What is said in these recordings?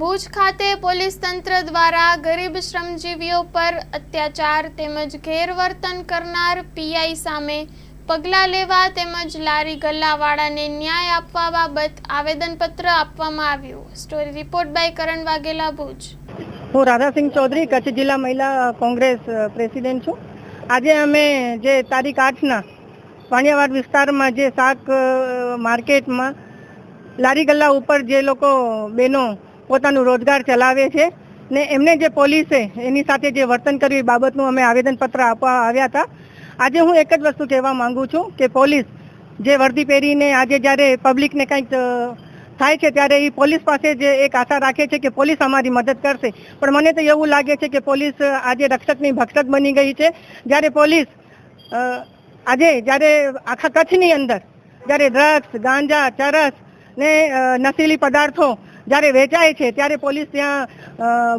ભુજ ખાતે પોલીસ તંત્ર દ્વારા ગરીબ શ્રમજીવીઓ પર અત્યાચાર તેમજ ગેરવર્તન કરનાર પીઆઈ સામે પગલાં લેવા તેમજ લારી ગલ્લાવાળાને ન્યાય આપવા બાબત આવેદનપત્ર આપવામાં આવ્યું. Story report by Karan Vaghela, Bhuj. હું રાધાસિંહ ચૌધરી, કચ્છ જિલ્લા મહિલા કોંગ્રેસ પ્રેસિડેન્ટ છું. આજે અમે જે તારીખ આઠના વાણિયાવાડ વિસ્તારમાં જે શાક માર્કેટમાં લારી ગલ્લા ઉપર જે લોકો બહેનો પોતાનું રોજગાર ચલાવે છે. ને એમને જે પોલીસે એની સાથે જે વર્તન કર્યું એ બાબતનું અમે આવેદનપત્ર આપવા આવ્યા હતા. આજે હું એક જ વસ્તુ કહેવા માંગુ છું કે પોલીસ જે વર્દી પહેરીને આજે જ્યારે પબ્લિકને કંઈક થાય છે ત્યારે એ પોલીસ પાસે જે એક આશા રાખે છે કે પોલીસ અમારી મદદ કરશે. પણ મને તો એવું લાગે છે કે પોલીસ આજે રક્ષકની ભક્ષક બની ગઈ છે. જ્યારે પોલીસ આજે જ્યારે આખા કચ્છની અંદર, જ્યારે ડ્રગ્સ, ગાંજા, ચરસ ને નશીલી પદાર્થો જ્યારે વેચાય છે, ત્યારે પોલીસ ત્યાં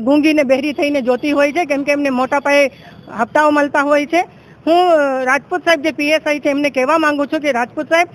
ગુંગીને ગૂંગી બહેરી થઈને જોતી હોય છે, કેમ કે એમને મોટા પાયે હપ્તાઓ મળતા હોય છે. હું રાજપૂત સાહેબ જે પીએસઆઈ છે, એમને કહેવા માંગુ છું કે રાજપૂત સાહેબ,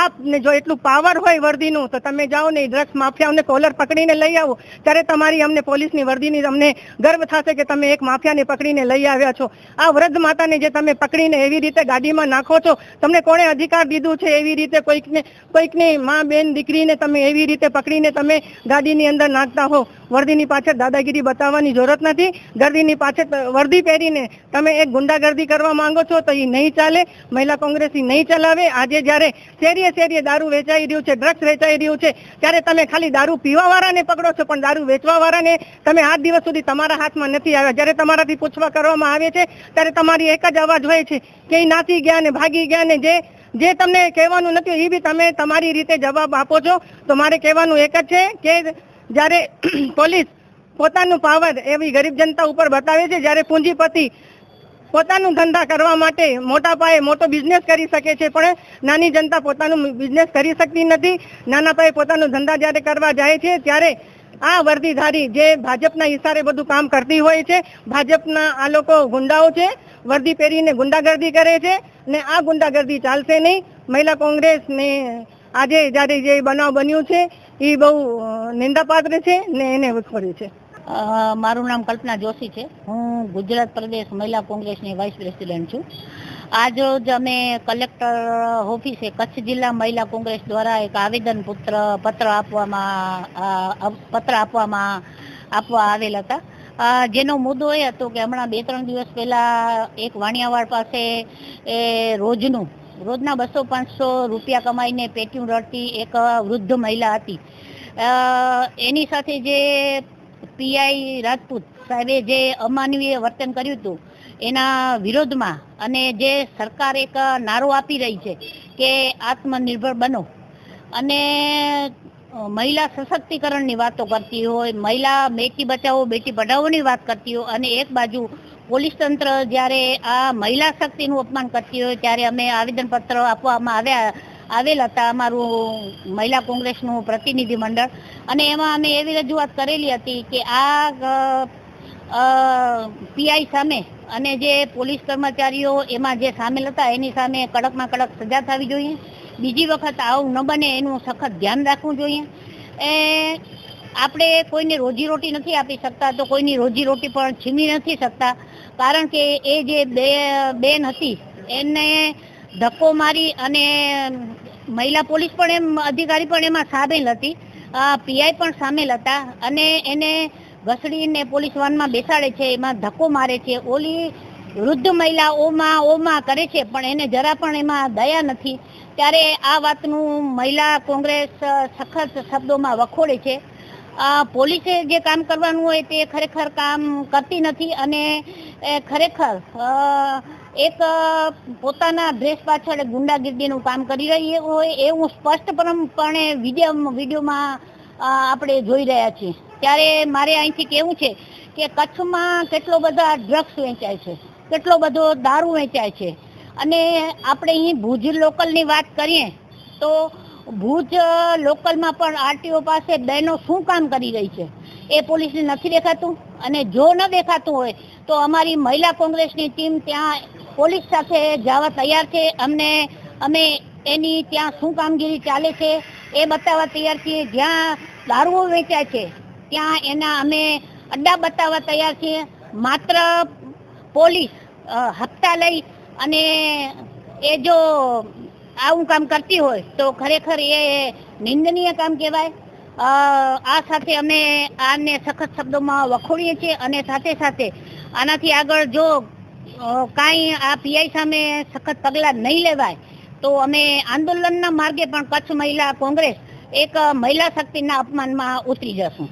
આપને જો એટલું પાવર હોય વર્દીનું, તો તમે જાઓ ને ડ્રગ્સ માફિયાઓને કોલર પકડીને લઈ આવો. ત્યારે તમારી અમને પોલીસની વર્દીની અમને ગર્વ થશે કે તમે એક માફિયાને પકડીને લઈ આવ્યા છો. આ વૃદ્ધ માતાને જે તમે પકડીને એવી રીતે ગાડીમાં નાખો છો, તમને કોણે અધિકાર દીધું છે એવી રીતે કોઈકને, કોઈકની મા બેન દીકરીને તમે એવી રીતે પકડીને તમે ગાડીની અંદર નાખતા હો? વર્દીની પાછળ દાદાગીરી બતાવવાની જરૂરત નથી. ગરદીની પાછળ વર્દી પહેરીને તમે એક ગુંડાગર્દી કરવા માંગો છો તો એ નહીં ચાલે, મહિલા કોંગ્રેસ નહીં ચલાવે. આજે જ્યારે શેરીએ શેરીએ દારૂ વેચાઈ રહ્યું છે, ડ્રગ્સ વેચાઈ રહ્યું છે, ત્યારે તમે ખાલી દારૂ પીવાવાળાને પકડો છો, પણ દારૂ વેચવાવાળાને તમે આઠ દિવસ સુધી તમારા હાથમાં નથી આવ્યા. જ્યારે તમારાથી પૂછવા કરવામાં આવે છે, ત્યારે તમારી એક જ અવાજ હોય છે કે એ નાસી ગયા ને ભાગી ગયા ને જે જે તમને કહેવાનું નથી એ બી તમે તમારી રીતે જવાબ આપો છો. તો મારે કહેવાનું એક જ છે કે જ્યારે પોલીસ પોતાનું પાવર એવી ગરીબ જનતા ઉપર બતાવે છે, જ્યારે પૂંજીપતિ પોતાનું ધંધા કરવા માટે મોટા પાયે મોટો બિઝનેસ કરી શકે છે, પણ નાની જનતા પોતાનું બિઝનેસ કરી શકતી નથી. નાના પાયે પોતાનું ધંધા જ્યારે કરવા જાય છે, ત્યારે આ વર્દીધારી જે ભાજપના ઈશારે બધું કામ કરતી હોય છે, ભાજપના આ લોકો ગુંડાઓ છે, વર્દી પહેરીને ગુંડાગર્દી કરે છે, ને આ ગુંડાગર્દી ચાલશે નહીં. મહિલા કોંગ્રેસ ને આજે જ્યારે જે બનાવ બન્યું છે એ બહુ નિંદાપાત્ર છે ને એને વિખોર્યું છે. મારું નામ કલ્પના જોશી છે. હું ગુજરાત પ્રદેશ મહિલા કોંગ્રેસની વાઇસ પ્રેસિડેન્ટ છું. આજ રોજ અમે કલેક્ટર ઓફિસે કચ્છ જિલ્લા મહિલા કોંગ્રેસ દ્વારા એક આવેદન પુત્ર, પત્ર આપવામાં પત્ર આપવામાં, આપવા આવેલ હતા. જેનો મુદ્દો એ હતો કે હમણાં બે ત્રણ દિવસ પહેલા એક વાણિયાવાડ પાસે એ રોજનું, રોજના બસો પાંચસો રૂપિયા કમાઈને પેટ્યું રડતી એક વૃદ્ધ મહિલા હતી. એની સાથે જે પીઆઈ રાજપૂત સાહેબે જે અમાનવીય વર્તન કર્યું હતું, એના વિરોધમાં અને જે સરકાર એક નારો આપી રહી છે કે આત્મનિર્ભર બનો. અને મહિલા સશક્તિકરણની વાતો કરતી હોય, મહિલા બેટી બચાવો, બેટી પઢાવોની વાત કરતી હોય અને એક બાજુ પોલીસ તંત્ર જ્યારે આ મહિલા શક્તિનું અપમાન કરતી હોય, ત્યારે અમે આવેદનપત્ર આપવામાં આવ્યા આવેલ હતા અમારું મહિલા કોંગ્રેસનું પ્રતિનિધિ મંડળ. અને એમાં અમે એવી રજૂઆત કરેલી હતી કે આ પીઆઈ સામે અને જે પોલીસ કર્મચારીઓ એમાં જે સામેલ હતા, એની સામે કડકમાં કડક સજા થવી જોઈએ. બીજી વખત આવું ન બને એનું સખત ધ્યાન રાખવું જોઈએ. એ, આપણે કોઈને રોજીરોટી નથી આપી શકતા, તો કોઈની રોજીરોટી પણ છીનવી નથી શકતા. કારણ કે એ જે બે, બેન હતી, એને ધક્કો મારી અને મહિલા પોલીસ પણ એમ, અધિકારી પણ એમાં સામેલ હતી. પીઆઈ પણ સામેલ હતા અને એને ઘસડીને પોલીસ વાનમાં બેસાડે છે, એમાં ધક્કો મારે છે. ઓલી વૃદ્ધ મહિલા ઓમાં ઓમાં કરે છે, પણ એને જરા પણ એમાં દયા નથી. ત્યારે આ વાતનું મહિલા કોંગ્રેસ સખત શબ્દોમાં વખોડે છે. પોલીસે જે કામ કરવાનું હોય તે ખરેખર કામ કરતી નથી અને ખરેખર એક પોતાના ડ્રેસ પાછળ ગુંડાગીરદીનું કામ કરી રહી હોય એવું સ્પષ્ટપણે વીડિયો, વિડીયોમાં આપણે જોઈ રહ્યા છીએ. ત્યારે મારે અહીંથી કહેવું છે કે કચ્છમાં કેટલો બધા ડ્રગ્સ વેચાય છે, કેટલો બધો દારૂ વેચાય છે. અને આપણે અહીં ભુજ લોકલની વાત કરીએ તો ભુજ લોકલમાં પણ આરટીઓ પાસે બહેનો શું કામ કરી રહી છે? એ પોલીસને નથી દેખાતું. અને જો ન દેખાતું હોય તો અમારી મહિલા કોંગ્રેસની ટીમ ત્યાં પોલીસ સાથે જવા તૈયાર છે. અમને, અમે એની ત્યાં શું કામગીરી ચાલે છે એ બતાવવા તૈયાર છીએ. જ્યાં દારૂઓ વેચાય છે, ત્યાં એના અમે અડ્ડા બતાવવા તૈયાર છીએ. માત્ર પોલીસ હપ્તા લઈ અને એ જો આવું કામ કરતી હોય તો ખરેખર એ નિંદનીય કામ કહેવાય. આ સાથે અમે આને સખત શબ્દોમાં વખોડીએ છીએ અને સાથે સાથે આનાથી આગળ જો કાંઈ આ પીઆઈ સામે સખત પગલાં નહીં લેવાય. તો અમે આંદોલનના માર્ગે પણ કચ્છ મહિલા કોંગ્રેસ એક મહિલા શક્તિના અપમાનમાં ઉતરી જશું.